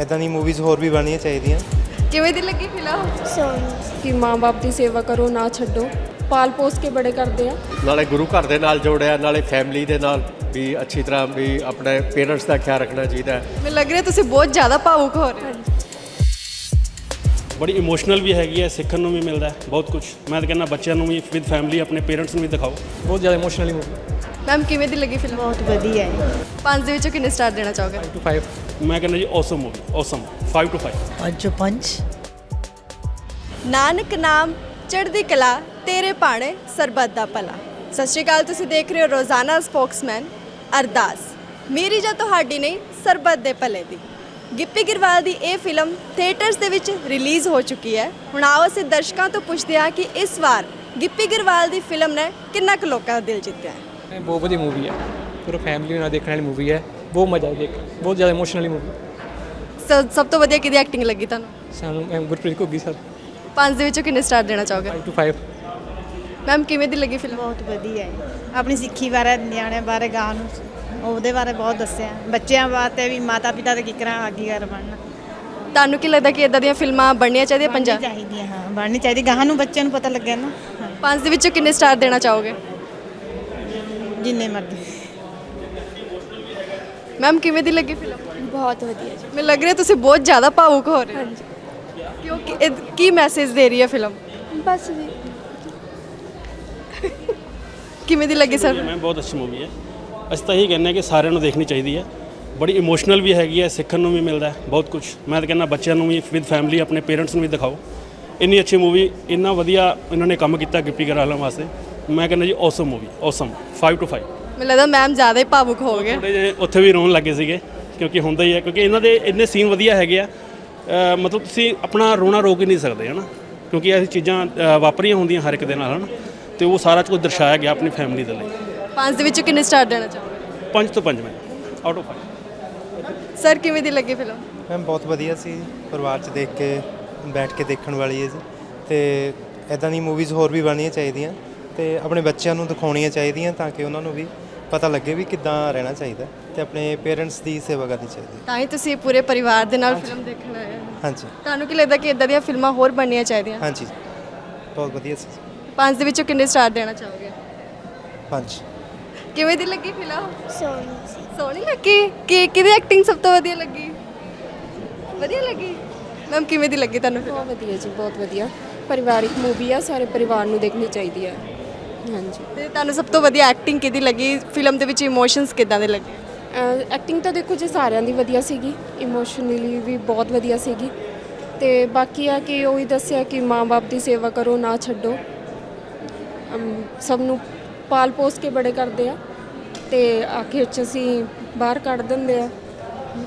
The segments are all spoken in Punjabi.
ਇਦਾਂ ਦੀ ਮੂਵੀਜ਼ ਹੋਰ ਵੀ ਬਣਨੀਆਂ ਚਾਹੀਦੀਆਂ। ਕਿਵੇਂ ਦੀ ਲੱਗੀ ਫਿਲਮ? ਸੋਹਣੀ। ਕਿ ਮਾਂ-ਬਾਪ ਦੀ ਸੇਵਾ ਕਰੋ ਨਾ ਛੱਡੋ। ਪਾਲ ਪੋਸ ਕੇ ਬੜੇ ਕਰਦੇ ਆ। ਨਾਲੇ ਗੁਰੂ ਘਰ ਦੇ ਨਾਲ ਜੋੜਿਆ ਨਾਲੇ ਫੈਮਿਲੀ ਦੇ ਨਾਲ ਵੀ ਅੱਛੀ ਤਰ੍ਹਾਂ ਵੀ ਆਪਣੇ ਪੇਰੈਂਟਸ ਦਾ ਖਿਆਲ ਰੱਖਣਾ ਚਾਹੀਦਾ। ਹੈ ਮੈਨੂੰ ਲੱਗ ਰਿਹਾ ਤੁਸੀਂ ਬਹੁਤ ਜ਼ਿਆਦਾ ਭਾਵੁਕ ਹੋ ਰਹੇ ਹੋ। ਬੜੀ ਇਮੋਸ਼ਨਲ ਵੀ ਹੈਗੀ ਹੈ ਸਿੱਖਣ ਨੂੰ ਵੀ ਮਿਲਦਾ ਹੈ ਬਹੁਤ ਕੁਝ ਮੈਂ ਤਾਂ ਕਹਿੰਦਾ ਬੱਚਿਆਂ ਨੂੰ ਵੀ ਵਿਦ ਫੈਮਿਲੀ ਆਪਣੇ ਪੇਰੈਂਟਸ ਨੂੰ ਵੀ ਦਿਖਾਓ। ਬਹੁਤ ਜ਼ਿਆਦਾ ਇਮੋਸ਼ਨਲੀ ਮੂਵੀ ਮੈਮ ਕਿਵੇਂ ਦੀ ਲੱਗੀ ਫਿਲਮ ਬਹੁਤ ਵਧੀਆ ਹੈ। ਪੰਜ ਦੇ ਵਿੱਚੋਂ ਕਿੰਨੇ ਸਟਾਰ ਦੇਣਾ ਚਾਹੋਗੇ? ਟੂ 5 ਮੈਂ ਕਹਿੰਦਾ ਜੀ ਔਸਮ ਮੂਵੀ ਔਸਮ 5 ਟੂ 5 ਪੰਜ ਪੰਜ। ਨਾਨਕ ਨਾਮ ਚੜ੍ਹਦੀ ਕਲਾ ਤੇਰੇ ਪਾਣੇ ਸਰਬੱਤ ਦਾ ਭਲਾ। ਸਤਿ ਸ਼੍ਰੀ ਅਕਾਲ ਤੁਸੀਂ ਦੇਖ ਰਹੇ ਹੋ ਰੋਜ਼ਾਨਾ ਸਪੋਕਸਮੈਨ ਅਰਦਾਸ। ਮੇਰੀ ਜਾਂ ਤੁਹਾਡੀ ਨਹੀਂ ਸਰਬੱਤ ਦੇ ਭਲੇ ਦੀ। ਗਿੱਪੀ ਗਿਰਵਾਲ ਦੀ ਇਹ ਫਿਲਮ ਥੀਏਟਰਸ ਦੇ ਵਿੱਚ ਰਿਲੀਜ਼ ਹੋ ਚੁੱਕੀ ਹੈ। ਹੁਣ ਆਓ ਅਸੀਂ ਦਰਸ਼ਕਾਂ ਤੋਂ ਪੁੱਛਦੇ ਹਾਂ ਕਿ ਇਸ ਵਾਰ ਗਿੱਪੀ ਗਿਰਵਾਲ ਦੀ ਫਿਲਮ ਨੇ ਕਿੰਨਾ ਕੁ ਲੋਕਾਂ ਦਾ ਦਿਲ ਜਿੱਤਿਆ ਹੈ? ਇਹ ਬਹੁਤ ਵਧੀਆ ਮੂਵੀ ਹੈ। ਪੂਰਾ ਫੈਮਿਲੀ ਨਾਲ ਦੇਖਣ ਵਾਲੀ ਮੂਵੀ ਹੈ। ਬਹੁਤ ਮਜ਼ਾ ਆਇਆ ਦੇਖ ਕੇ। ਬਹੁਤ ਜ਼ਿਆਦਾ ਇਮੋਸ਼ਨਲੀ ਮੂਵੀ ਸਭ ਤੋਂ ਵਧੀਆ ਕਿਹਦੀ ਐਕਟਿੰਗ ਲੱਗੀ ਤੁਹਾਨੂੰ? ਸਾਨੂੰ ਮੈਂ ਗੁਰਪ੍ਰੀਤ ਘੁੱਗੀ ਸਰ ਪੰਜ ਦੇ ਵਿੱਚੋਂ ਕਿੰਨੇ ਸਟਾਰ ਦੇਣਾ ਚਾਹੋਗੇ? 5 ਟੂ 5 ਮੈਮ ਕਿਵੇਂ ਦੀ ਲੱਗੀ ਫਿਲਮ ਬਹੁਤ ਵਧੀਆ ਹੈ। ਆਪਣੀ ਸਿੱਖੀ ਬਾਰੇ ਨਿਆਣਿਆਂ ਬਾਰੇ ਗਾਂ ਨੂੰ। ਉਹਦੇ ਬਾਰੇ ਬਹੁਤ ਦੱਸਿਆ। ਬੱਚਿਆਂ ਵਾਸਤੇ ਵੀ ਮਾਤਾ ਪਿਤਾ ਦੇ ਕਿਕਰਾਂ ਆਗੀਕਾਰ ਬਣਨਾ। ਤੁਹਾਨੂੰ ਕੀ ਲੱਗਦਾ ਕਿ ਇਦਾਂ ਦੀਆਂ ਫਿਲਮਾਂ ਬਣਨੀਆਂ ਚਾਹੀਦੀਆਂ ਪੰਜਾਬ ਚਾਹੀਦੀਆਂ ਹਾਂ ਬਣਨੀ ਚਾਹੀਦੀ ਗਾਂ ਨੂੰ ਬੱਚਿਆਂ ਨੂੰ ਪਤਾ ਲੱਗਿਆ ਨਾ। ਪੰਜ ਦੇ ਵਿੱਚੋਂ ਕਿੰਨੇ ਸਟਾਰ ਦੇਣਾ ਚਾਹੋਗੇ? ਜਿੰਨੇ ਮਰਜ਼ੀ। ਮੈਮ ਕਿਵੇਂ ਦੀ ਲੱਗੀ ਫਿਲਮ ਬਹੁਤ ਵਧੀਆ ਜੀ। ਮੈਨੂੰ ਲੱਗ ਰਿਹਾ ਤੁਸੀਂ ਬਹੁਤ ਜ਼ਿਆਦਾ ਭਾਵੁਕ ਹੋ ਰਹੇ ਹੋ। ਹਾਂਜੀ। ਕਿਉਂਕਿ ਇਹ ਕੀ ਮੈਸੇਜ ਦੇ ਰਹੀ ਹੈ ਫਿਲਮ ਬਸ ਜੀ। ਕਿਵੇਂ ਦੀ ਲੱਗੀ ਸਰ ਮੈਂ ਬਹੁਤ ਅੱਛੀ ਮੂਵੀ ਹੈ। ਅਸੀਂ ਤਾਂ ਇਹੀ ਕਹਿੰਦੇ ਹਾਂ ਕਿ ਸਾਰਿਆਂ ਨੂੰ ਦੇਖਣੀ ਚਾਹੀਦੀ ਹੈ। ਬੜੀ ਇਮੋਸ਼ਨਲ ਵੀ ਹੈਗੀ ਹੈ ਸਿੱਖਣ ਨੂੰ ਵੀ ਮਿਲਦਾ ਹੈ ਬਹੁਤ ਕੁਝ ਮੈਂ ਤਾਂ ਕਹਿੰਦਾ ਬੱਚਿਆਂ ਨੂੰ ਵੀ ਵਿਦ ਫੈਮਿਲੀ ਆਪਣੇ ਪੇਰੈਂਟਸ ਨੂੰ ਵੀ ਦਿਖਾਓ। ਇੰਨੀ ਅੱਛੀ ਮੂਵੀ ਇੰਨਾ ਵਧੀਆ ਇਹਨਾਂ ਨੇ ਕੰਮ ਕੀਤਾ ਗਿੱਪੀ ਗਰਾਲਾਂ ਵਾਸਤੇ। ਮੈਂ ਕਹਿੰਦਾ ਜੀ ਔਸਮ ਮੂਵੀ ਔਸਮ 5 ਟੂ 5 ਮੈਨੂੰ ਲੱਗਦਾ ਮੈਮ ਜ਼ਿਆਦਾ ਹੀ ਭਾਵੁਕ ਹੋ ਗਏ। ਥੋੜੇ ਜਿਹੇ ਉੱਥੇ ਵੀ ਰੋਣ ਲੱਗੇ ਸੀਗੇ ਕਿਉਂਕਿ ਹੁੰਦਾ ਹੀ ਹੈ ਕਿਉਂਕਿ ਇਹਨਾਂ ਦੇ ਇੰਨੇ ਸੀਨ ਵਧੀਆ ਹੈਗੇ ਆ। ਮਤਲਬ ਤੁਸੀਂ ਆਪਣਾ ਰੋਣਾ ਰੋਕ ਹੀ ਨਹੀਂ ਸਕਦੇ ਹਨਾ? ਕਿਉਂਕਿ ਇਹ ਚੀਜ਼ਾਂ ਵਾਪਰੀਆਂ ਹੁੰਦੀਆਂ ਹਰ ਇੱਕ ਦੇ ਨਾਲ ਹਨਾ? ਤੇ ਉਹ ਸਾਰਾ ਕੁਝ ਦਰਸਾਇਆ ਗਿਆ ਆਪਣੀ ਫੈਮਿਲੀ ਦੇ ਲਈ। ਪੰਜ ਦੇ ਵਿੱਚੋਂ ਕਿੰਨੇ ਸਟਾਰ ਦੇਣਾ ਚਾਹੋਗੇ? ਪੰਜ ਤੋਂ ਪੰਜ ਮੈਂ ਆਊਟ ਆਫ ਫਾਈਵ ਸਰ ਕਿਵੇਂ ਦੀ ਲੱਗੀ ਫਿਲਮ ਮੈਮ ਬਹੁਤ ਵਧੀਆ ਸੀ। ਪਰਿਵਾਰ 'ਚ ਦੇਖ ਕੇ ਬੈਠ ਕੇ ਦੇਖਣ ਵਾਲੀ ਹੈ ਜੀ। ਤੇ ਇਦਾਂ ਦੀ ਮੂਵੀਜ਼ ਹੋਰ ਵੀ ਬਣਨੀਆਂ ਚਾਹੀਦੀਆਂ। ਤੇ ਆਪਣੇ ਬੱਚਿਆਂ ਨੂੰ ਦਿਖਾਉਣੀਆਂ ਚਾਹੀਦੀਆਂ ਤਾਂ ਕਿ ਉਹਨਾਂ ਨੂੰ ਵੀ ਪਤਾ ਲੱਗੇ ਵੀ ਕਿੱਦਾਂ ਰਹਿਣਾ ਚਾਹੀਦਾ ਤੇ ਆਪਣੇ ਪੇਰੈਂਟਸ ਦੀ ਸੇਵਾ ਕਰਨੀ ਚਾਹੀਦੀ ਹੈ। ਤਾਂ ਹੀ ਤੁਸੀਂ ਪੂਰੇ ਪਰਿਵਾਰ ਦੇ ਨਾਲ ਫਿਲਮ ਦੇਖਣ ਆਏ ਹੋ। ਹਾਂਜੀ। ਤੁਹਾਨੂੰ ਕੀ ਲੱਗਦਾ ਕਿ ਇਦਾਂ ਦੀਆਂ ਫਿਲਮਾਂ ਹੋਰ ਬਣਨੀਆਂ ਚਾਹੀਦੀਆਂ? ਹਾਂਜੀ। ਬਹੁਤ ਵਧੀਆ ਸੀ। ਪੰਜ ਦੇ ਵਿੱਚੋਂ ਕਿੰਨੇ ਸਟਾਰ ਦੇਣਾ ਚਾਹੋਗੇ? ਪੰਜ। ਕਿਵੇਂ ਦੀ ਲੱਗੀ ਫਿਲਮ? ਸੋਹਣੀ ਸੋਹਣੀ ਲੱਗੀ? ਕਿ ਕਿਹਦੀ ਐਕਟਿੰਗ ਸਭ ਤੋਂ ਵਧੀਆ ਲੱਗੀ? ਵਧੀਆ ਲੱਗੀ? ਮੈਮ ਕਿਵੇਂ ਦੀ ਲੱਗੀ ਤੁਹਾਨੂੰ ਬਹੁਤ ਵਧੀਆ ਜੀ ਬਹੁਤ ਵਧੀਆ। ਪਰਿਵਾਰਿਕ ਮੂਵੀ ਆ ਸਾਰੇ ਪਰਿਵਾਰ ਨੂੰ ਦੇਖਣੀ ਚਾਹੀਦੀ ਹੈ ਹਾਂਜੀ। ਤੇ ਤੁਹਾਨੂੰ ਸਭ ਤੋਂ ਵਧੀਆ ਐਕਟਿੰਗ ਕਿਹਦੀ ਲੱਗੀ? ਫਿਲਮ ਦੇ ਵਿੱਚ ਇਮੋਸ਼ਨਸ ਕਿੱਦਾਂ ਦੇ ਲੱਗੇ? ਐਕਟਿੰਗ ਤਾਂ ਦੇਖੋ ਜੀ ਸਾਰਿਆਂ ਦੀ ਵਧੀਆ ਸੀਗੀ। ਇਮੋਸ਼ਨਲੀ ਵੀ ਬਹੁਤ ਵਧੀਆ ਸੀਗੀ। ਤੇ ਬਾਕੀ ਆ ਕਿ ਉਹ ਹੀ ਦੱਸਿਆ ਕਿ ਮਾਂ-ਬਾਪ ਦੀ ਸੇਵਾ ਕਰੋ ਨਾ ਛੱਡੋ। ਸਭ ਨੂੰ ਪਾਲ ਪੋਸ ਕੇ ਬੜੇ ਕਰਦੇ ਆ। ਤੇ ਆਖਿਰ ਚ ਅਸੀਂ ਬਾਹਰ ਕੱਢ ਦਿੰਦੇ ਆ।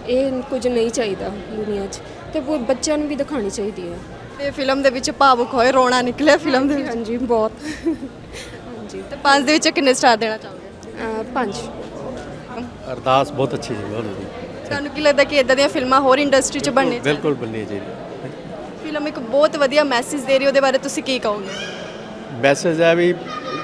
ਇਹ ਕੁਝ ਨਹੀਂ ਚਾਹੀਦਾ ਦੁਨੀਆ 'ਚ ਤੇ ਉਹ ਬੱਚਿਆਂ ਨੂੰ ਵੀ ਦਿਖਾਣੀ ਚਾਹੀਦੀ ਹੈ ਤੇ ਫਿਲਮ ਦੇ ਵਿੱਚ ਭਾਵੁਕ ਹੋਏ ਰੋਣਾ ਨਿਕਲਿਆ ਫਿਲਮ ਦੇ ਵਿੱਚ। ਹਾਂਜੀ ਬਹੁਤ। ਹਾਂਜੀ ਤੇ ਪੰਜ ਦੇ ਵਿੱਚੋਂ ਕਿੰਨੇ ਸਟਾਰ ਦੇਣਾ ਚਾਹੋਗੇ? ਅਹ, ਪੰਜ। ਅਰਦਾਸ ਬਹੁਤ ਅੱਛੀ ਸੀ ਬਹੁਤ ਤੁਹਾਨੂੰ ਕੀ ਲੱਗਦਾ ਕਿ ਇਦਾਂ ਦੀਆਂ ਫਿਲਮਾਂ ਹੋਰ ਇੰਡਸਟਰੀ 'ਚ ਬਣਨੇ ਚਾਹੀਦੀਆਂ ਬਿਲਕੁਲ ਬਣਨੀ ਚਾਹੀਦੀ ਫਿਲਮ ਇੱਕ ਬਹੁਤ ਵਧੀਆ ਮੈਸੇਜ ਦੇ ਰਹੀ ਉਹਦੇ ਬਾਰੇ ਤੁਸੀਂ ਕੀ ਕਹੋਗੇ? ਮੈਸੇਜ ਹੈ ਵੀ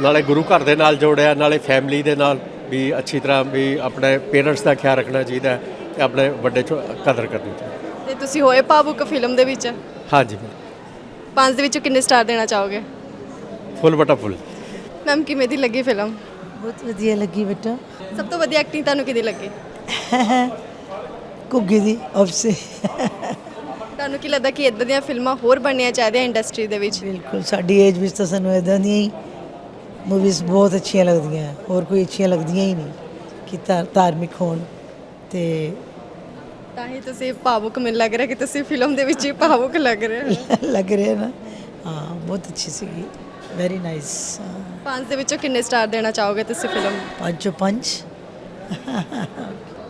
ਨਾਲੇ ਗੁਰੂ ਘਰ ਦੇ ਨਾਲ ਜੋੜਿਆ ਨਾਲੇ ਫੈਮਿਲੀ ਦੇ ਨਾਲ। ਵੀ ਅੱਛੀ ਤਰ੍ਹਾਂ ਵੀ ਆਪਣੇ ਪੇਰੈਂਟਸ ਦਾ ਖਿਆਲ ਰੱਖਣਾ ਚਾਹੀਦਾ ਹੈ ਤੇ ਆਪਣੇ ਵੱਡੇ ਚੋਂ ਕਦਰ ਕਰਨੀ ਚਾਹੀਦੀ ਤੇ ਤੁਸੀਂ ਹੋਏ ਭਾਵੁਕ ਫਿਲਮ ਦੇ ਵਿੱਚ? ਹਾਂਜੀ। ਪੰਜ ਦੇ ਵਿੱਚੋਂ ਕਿੰਨੇ ਸਟਾਰ ਦੇਣਾ ਚਾਹੋਗੇ? ਫੁੱਲ ਬਟਾ ਫੁੱਲ। ਮੈਮ ਕਿਵੇਂ ਦੀ ਲੱਗੀ ਫਿਲਮ? ਬਹੁਤ ਵਧੀਆ ਲੱਗੀ ਬੇਟਾ। ਸਭ ਤੋਂ ਵਧੀਆ ਐਕਟਿੰਗ ਤੁਹਾਨੂੰ ਕਿਹਦੀ ਲੱਗੀ? ਘੁੱਗੀ ਦੀ ਆਪਸੇ ਤੁਹਾਨੂੰ ਕੀ ਲੱਗਦਾ ਕਿ ਇਦਾਂ ਦੀਆਂ ਫਿਲਮਾਂ ਹੋਰ ਬਣਨੀਆਂ ਚਾਹੀਦੀਆਂ ਇੰਡਸਟਰੀ ਦੇ ਵਿੱਚ? ਬਿਲਕੁਲ ਸਾਡੀ ਏਜ ਵਿੱਚ ਤਾਂ ਸਾਨੂੰ ਇਦਾਂ ਦੀਆਂ ਹੀ ਮੂਵੀਜ਼ ਬਹੁਤ ਅੱਛੀਆਂ ਲੱਗਦੀਆਂ ਹੋਰ ਕੋਈ ਅੱਛੀਆਂ ਲੱਗਦੀਆਂ ਹੀ ਨਹੀਂ ਕਿ ਧਾਰ- ਧਾਰਮਿਕ ਹੋਣ ਤੇ ਤਾਂ ਹੀ ਤੁਸੀਂ ਭਾਵੁਕ ਮੈਨੂੰ ਲੱਗ ਰਿਹਾ ਕਿ ਤੁਸੀਂ ਫਿਲਮ ਦੇ ਵਿੱਚ ਹੀ ਭਾਵੁਕ ਲੱਗ ਰਹੇ ਹੋ। ਲੱਗ ਰਿਹਾ ਨਾ। ਹਾਂ ਬਹੁਤ ਅੱਛੀ ਸੀਗੀ। ਵੈਰੀ ਨਾਈਸ ਪੰਜ ਦੇ ਵਿੱਚੋਂ ਕਿੰਨੇ ਸਟਾਰ ਦੇਣਾ ਚਾਹੋਗੇ ਤੁਸੀਂ ਫਿਲਮ? ਪੰਜੋ ਪੰਜ।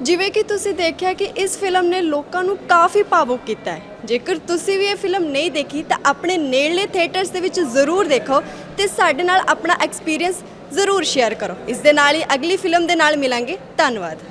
ਜਿਵੇਂ ਕਿ ਤੁਸੀਂ ਦੇਖਿਆ ਕਿ ਇਸ ਫਿਲਮ ਨੇ ਲੋਕਾਂ ਨੂੰ ਕਾਫੀ ਭਾਵੁਕ ਕੀਤਾ ਹੈ। ਜੇਕਰ ਤੁਸੀਂ ਵੀ ਇਹ ਫਿਲਮ ਨਹੀਂ ਦੇਖੀ, ਤਾਂ ਆਪਣੇ ਨੇੜਲੇ ਥੀਏਟਰਸ ਦੇ ਵਿੱਚ ਜ਼ਰੂਰ ਦੇਖੋ ਤੇ ਸਾਡੇ ਨਾਲ ਆਪਣਾ ਐਕਸਪੀਰੀਅੰਸ ਜ਼ਰੂਰ ਸ਼ੇਅਰ ਕਰੋ। ਇਸ ਦੇ ਨਾਲ ਹੀ ਅਗਲੀ ਫਿਲਮ ਦੇ ਨਾਲ ਮਿਲਾਂਗੇ। ਧੰਨਵਾਦ।